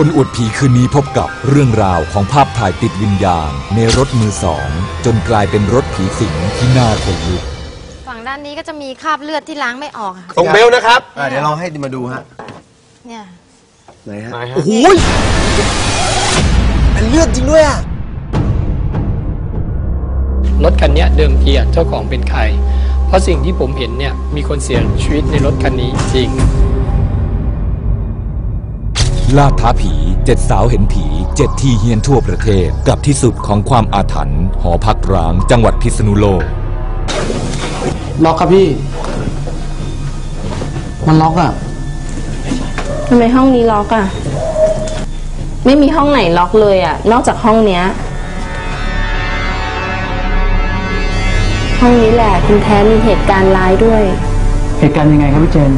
คนอวดผีคืนนี้พบกับเรื่องราวของภาพถ่ายติดวิญญาณ ในรถมือสอง จนกลายเป็นรถผีสิงที่น่าขนลุก ฝั่งด้านนี้ก็จะมีคราบเลือดที่ล้างไม่ออกอะตรงเบลนะครับอะเดี๋ยวลองให้มาดูฮะเนี่ยไหนฮะไหนฮะโอ้โหยเป็นเลือดจริงด้วยอะรถคันเนี้ยเดิมทีอะเจ้าของเป็นใคร เพราะสิ่งที่ผมเห็นเนี่ยมีคนเสียชีวิตในรถคันนี้จริง ล่าท้าผีเจ็ดสาวเห็นผีเจ็ดที่เฮียนทั่วประเทศ กับที่สุดของความอาถรรพ์หอพักร้างจังหวัดพิษณุโลก ล็อกครับพี่ มันล็อกอะ ทำไมห้องนี้ล็อกอะไม่มีห้องไหนล็อกเลยอะนอกจากห้องเนี้ย ห้องนี้แหละคุณแท้มีเหตุการณ์ร้ายด้วย เหตุการณ์ยังไงครับพี่เจน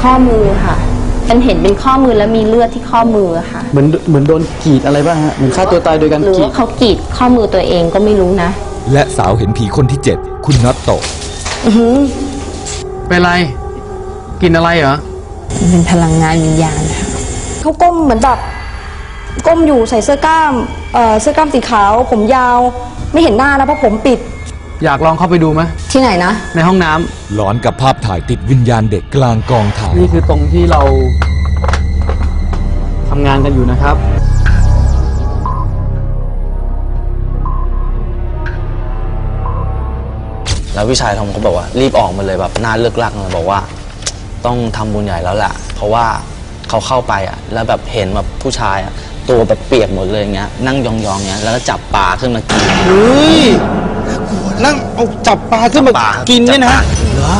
ข้อมือค่ะ ฉันเห็นเป็นข้อมือแล้วมีเลือดที่ข้อมือค่ะ เหมือนเหมือนโดนกรีดอะไรบ้างฮะเหมือนฆ่าตัวตายโดยการหรือกรีดว่าเขากรีดข้อมือตัวเองก็ไม่รู้นะ และสาวเห็นผีคนที่ 7 คุณน็อตโตะอือหือเป็นไร กินอะไรเหรอ มันเป็นพลังงานวิญญาณค่ะเขาก้มเหมือนแบบก้มอยู่ใส่เสื้อกล้ามเอ่อเสื้อกล้ามสีขาว ผมยาวไม่เห็นหน้านะเพราะผมปิด อยากลองเข้าไปดูไหมที่ไหนนะ ในห้องน้ำหลอนกับภาพถ่ายติดวิญญาณเด็กกลางกองถ่าย นี่คือตรงที่เราทำงานกันอยู่นะครับ แล้วพี่ชายทอมเขาบอกว่ารีบออกมาเลยแบบหน้าเลิกลักเลยบอกว่า ต้องทำบุญใหญ่แล้วแหละเพราะว่าเขาเข้าไปอะแล้วแบบเห็นแบบผู้ชายอะตัวแบบเปียกหมดเลยอย่างเงี้ยนั่งยองๆเงี้ยแล้วก็จับปลาขึ้นมากินเฮ้ย นั่งเอาจับปลาขึ้นมาปลากินเนี่ยนะจับปลาเหรอ